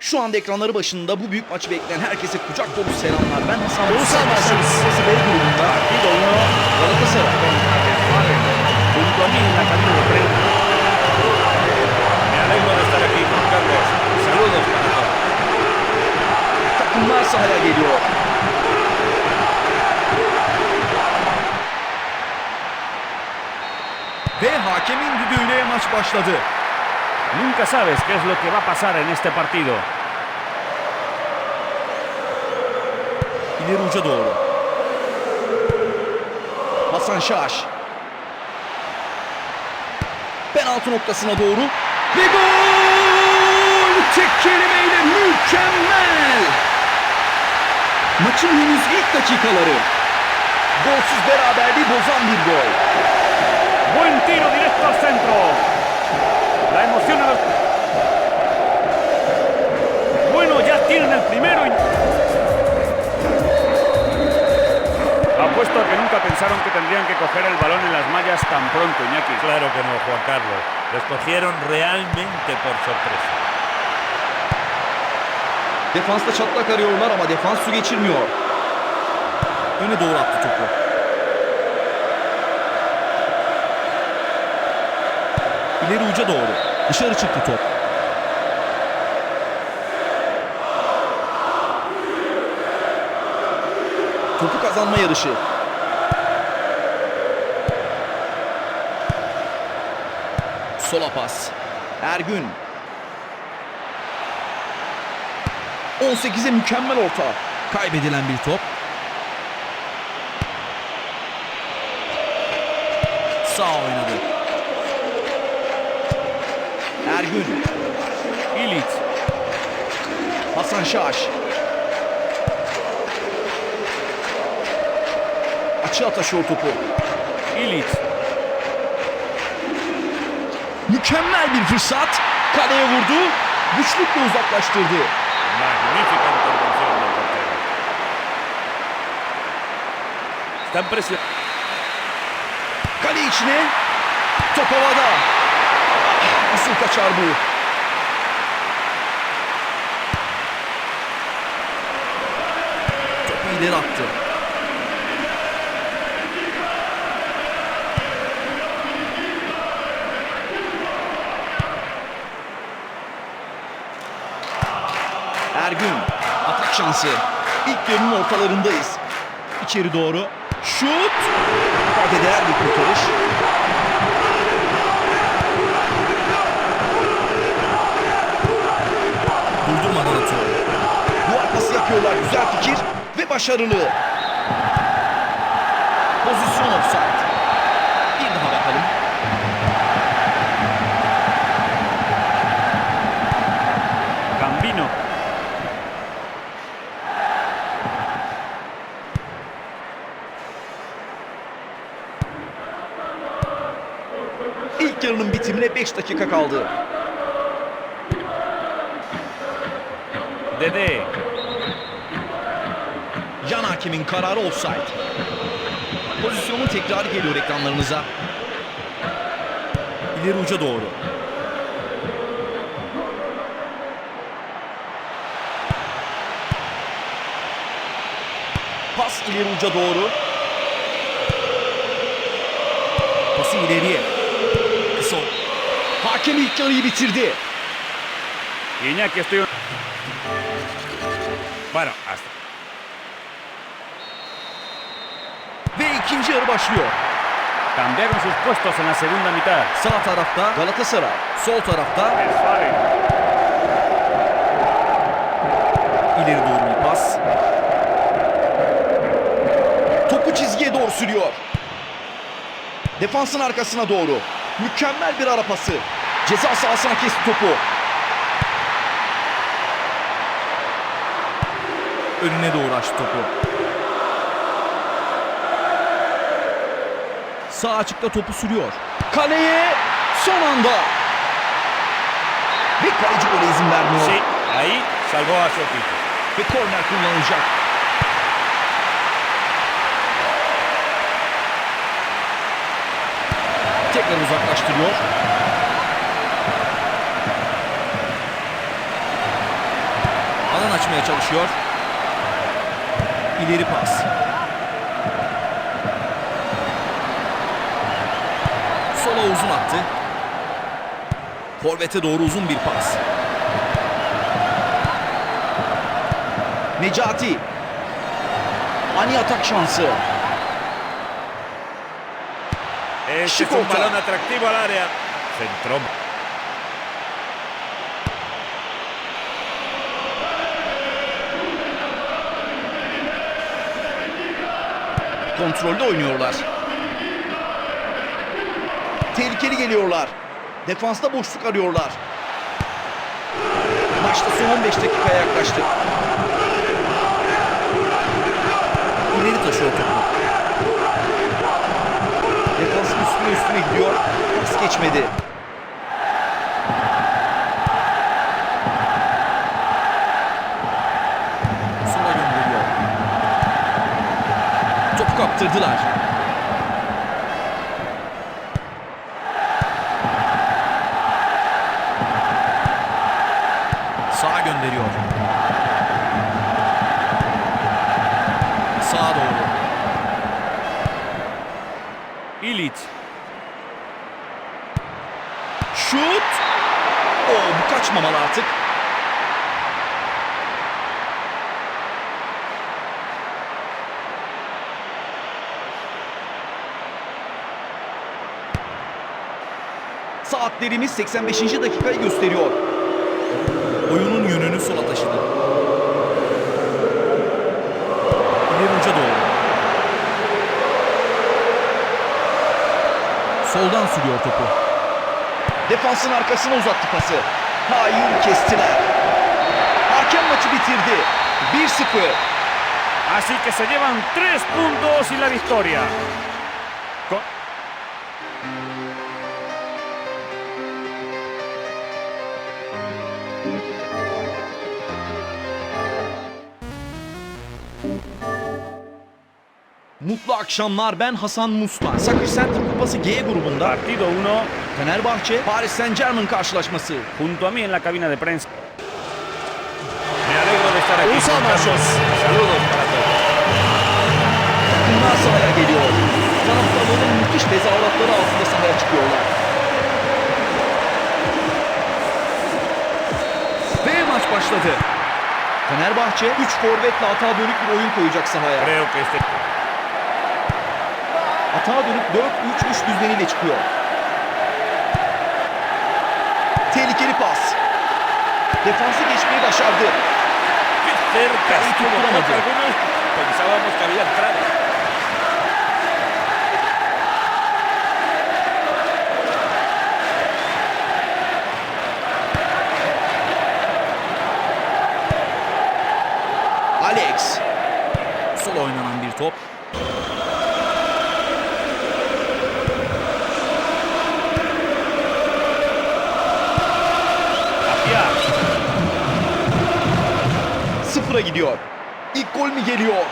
Şu anda ekranları başında bu büyük maçı bekleyen herkese kucak dolu selamlar. Ben Hasan Başkanı. maçımız. Burası B grubunda. Partido 1 Galatasaray. junto a mí en la cabina de prensa. Me alegro de estar aquí, Juan Carlos. Saludos para todos. Takımlar sahaya geliyor. Ve hakemin düdüğüyle maç başladı. Nunca sabes qué es lo que va a pasar en este partido. İleri uca doğru. Hasan Şaş. Penaltı noktasına doğru. Ve gol! Tek kelimeyle mükemmel! Maçın henüz ilk dakikaları. Golsüz beraberliği bozan bir gol. Buen tiro directo al centro. La emoción a los... Bueno, ya tienen el primero y... Apuesto a que nunca pensaron que tendrían que coger el balón en las mallas tan pronto, Iñaki. Claro que no, Juan Carlos. Los cogieron realmente por sorpresa. Defansta çatlak arıyorlar ama defans su geçirmiyor. Öne doğru attı topu. İleri uca doğru. Dışarı çıktı top. Topu kazanma yarışı. Sola pas. Ergün. 18'e mükemmel orta. Kaybedilen bir top. Sağ oynadı. Ergün. Ilic. Hasan Şaş. Açığa taşıyor topu. Ilic. Mükemmel bir fırsat. Kaleye vurdu. Güçlükle uzaklaştırdı. Kale içine. Top havada. Nasıl kaçar bu? Topu ileri attı. Ergün. Atak şansı. İlk yarının ortalarındayız. İçeri doğru. Şut. Kayda değer bir kurtarış. Yapıyorlar. Güzel fikir ve başarılı. Pozisyon offside. Bir daha bakalım. Gambino. İlk yarının bitimine 5 dakika kaldı. Hakemin kararı offside. Pozisyonun tekrarı geliyor ekranlarınıza. İleri uca doğru. Pas ileri uca doğru. Pası ileriye. Kısa. Hakem ilk yarıyı bitirdi. Iñaki, estoy... Bueno, hasta. Ve ikinci yarı başlıyor. Cambiaron sus puestos en la segunda mitad. Sağ tarafta Galatasaray, sol tarafta ileri doğru bir pas. Topu çizgiye doğru sürüyor. Defansın arkasına doğru. Mükemmel bir ara pası. Ceza sahasına kesti topu. Önüne doğru açtı topu. Sağ açıkta topu sürüyor. Kaleye son anda. Ve kaleci gole izin vermiyor. Şey, ahí salvó a su equipo. Ve korner kullanılacak. Tekrar uzaklaştırıyor. Alan açmaya çalışıyor. İleri pas. Sola uzun attı. Forvet'e doğru uzun bir pas. Necati. Ani atak şansı. Un Ochoa. balón atractivo al área. Kontrollü oynuyorlar. Tehlikeli geliyorlar. Defansta boşluk arıyorlar. Maçta son 15 dakikaya yaklaştık. İleri taşıyor topu. Defansın üstüne üstüne gidiyor. Pas geçmedi. Topu kaptırdılar. Şut! Oo, bu kaçmamalı artık. Saatlerimiz 85. dakikayı gösteriyor. Oyunun yönünü sola taşıdı. İleri uca doğru. Soldan sürüyor topu. Defansın arkasına uzattı pası. Hayır kestiler. Hakem maçı bitirdi. 1-0. Así que se llevan tres puntos y la victoria. Mutlu akşamlar ben Hasan Muslan. Sakır Center Kupası G grubunda Partido 1, Fenerbahçe Paris Saint Germain karşılaşması. junto a mí en la cabina de prensa. Me alegro de estar aquí. Carlos. Marcos. Saludos para todos. Takımlar sahaya geliyor. Taraftarların müthiş tezahüratları altında sahaya çıkıyorlar. Ve maç başladı. Fenerbahçe 3 forvetle atağa dönük bir oyun koyacak sahaya. Creo que este Atağa dönüp 4-3-3 düzeniyle çıkıyor. Tehlikeli pas. Defansı geçmeyi başardı. Tutturamadı. Alex. Sol oynanan bir top. 0'a gidiyor. İlk gol mü geliyor?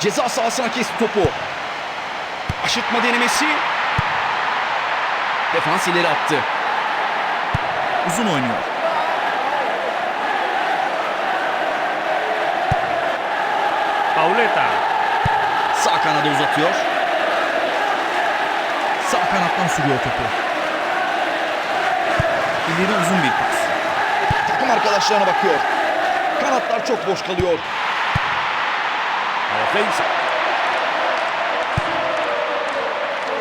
Ceza sahasına kesti topu. Aşırtma denemesi. Defans ileri attı. Uzun oynuyor. Pauleta. Sağ kanada uzatıyor. Sağ kanattan sürüyor topu. İleri uzun bir pas. Takım arkadaşlarına bakıyor. Kanatlar çok boş kalıyor. Defensa.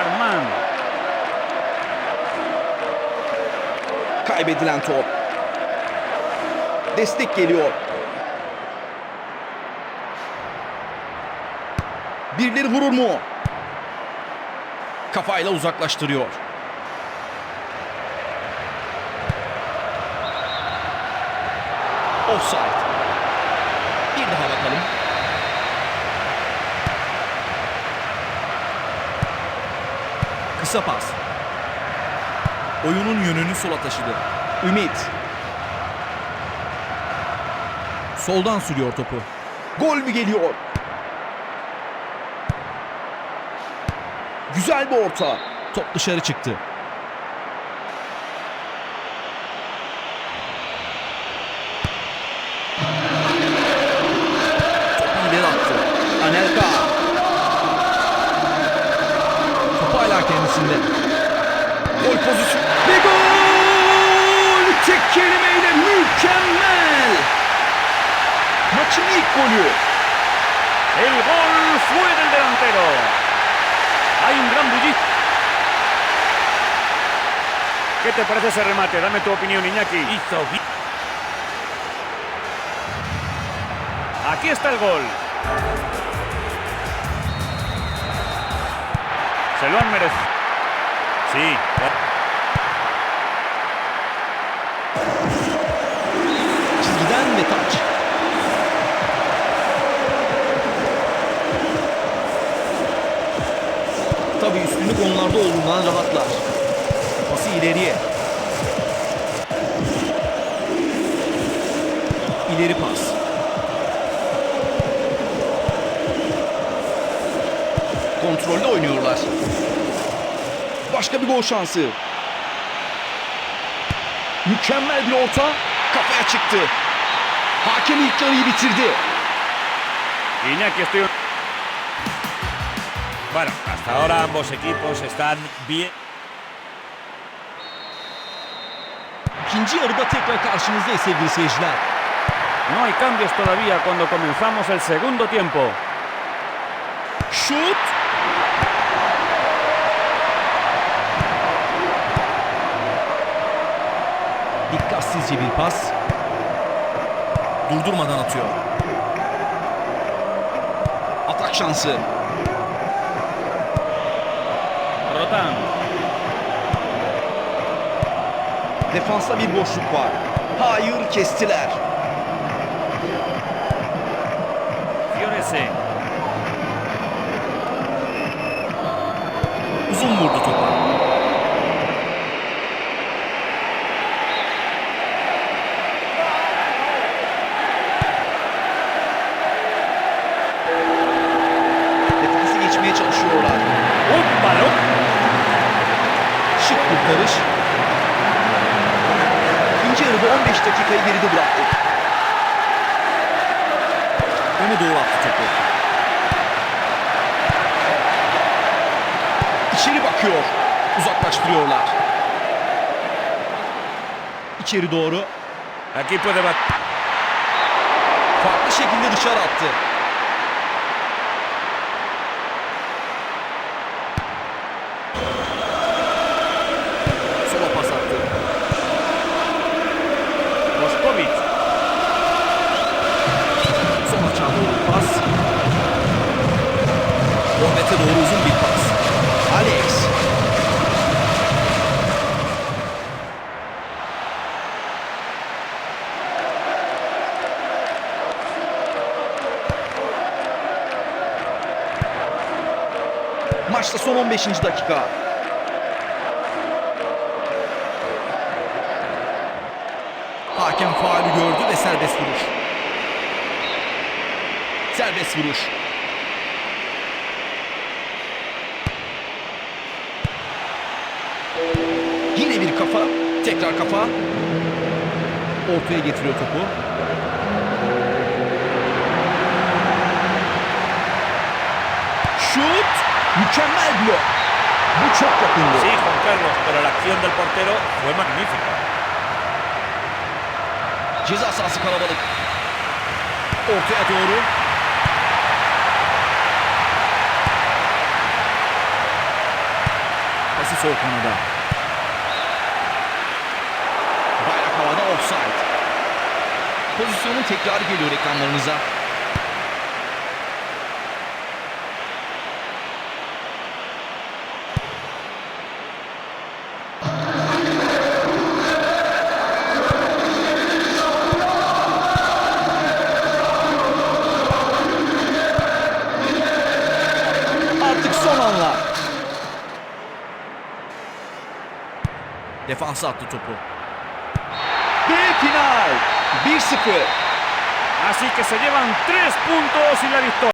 Armán. Kaybedilen top. Destek geliyor. Birileri vurur mu? Kafayla uzaklaştırıyor. Offside. Bir daha bakalım. Kısa pas. Oyunun yönünü sola taşıdı. Ümit. Soldan sürüyor topu. Gol mü geliyor? Güzel bir orta. Top dışarı çıktı. Içerisinde. Gol pozisyonu. Ve gol! Tek kelimeyle mükemmel! Maçın ilk golü. El gol fue del delantero. Hay un gran bullicio. ¿Qué te parece ese remate? Dame tu opinión, Iñaki. Hizo bien. Aquí está el gol. Se lo han merecido. Sí. Çizgiden ve taç. Tabii üstünlük onlarda olduğundan rahatlar. Pası ileriye. İleri pas. Kontrollü oynuyorlar. Başka bir gol şansı. Mükemmel bir orta kafaya çıktı. Hakem ilk yarıyı bitirdi. Iñaki, estoy... Bueno, hasta ahora ambos equipos están bien. İkinci yarıda tekrar karşınızdayız sevgili seyirciler. No hay cambios todavía cuando comenzamos el segundo tiempo. Şut. Dikkatsizce bir pas. Durdurmadan atıyor. Atak şansı. Rotan. Defansta bir boşluk var. Hayır kestiler. Fiorese. Geride bıraktık. Öne doğru attı topu. İçeri bakıyor. Uzaklaştırıyorlar. İçeri doğru. Puede bat. Farklı şekilde dışarı attı. 95. dakika. Hakem faali gördü ve serbest vuruş. Serbest vuruş. Yine bir kafa. Tekrar kafa. Ortaya getiriyor topu. Mükemmel blok. Bu çok yakındı. Sí, Juan Carlos, pero la acción del portero fue magnífica. Ceza sahası kalabalık. Ortaya doğru. Pası sol kanada. Bayrak havada offside. Pozisyonun tekrarı geliyor ekranlarınıza. Defansa attı topu. Ve final. 1-0. Así que se llevan tres puntos y la victoria.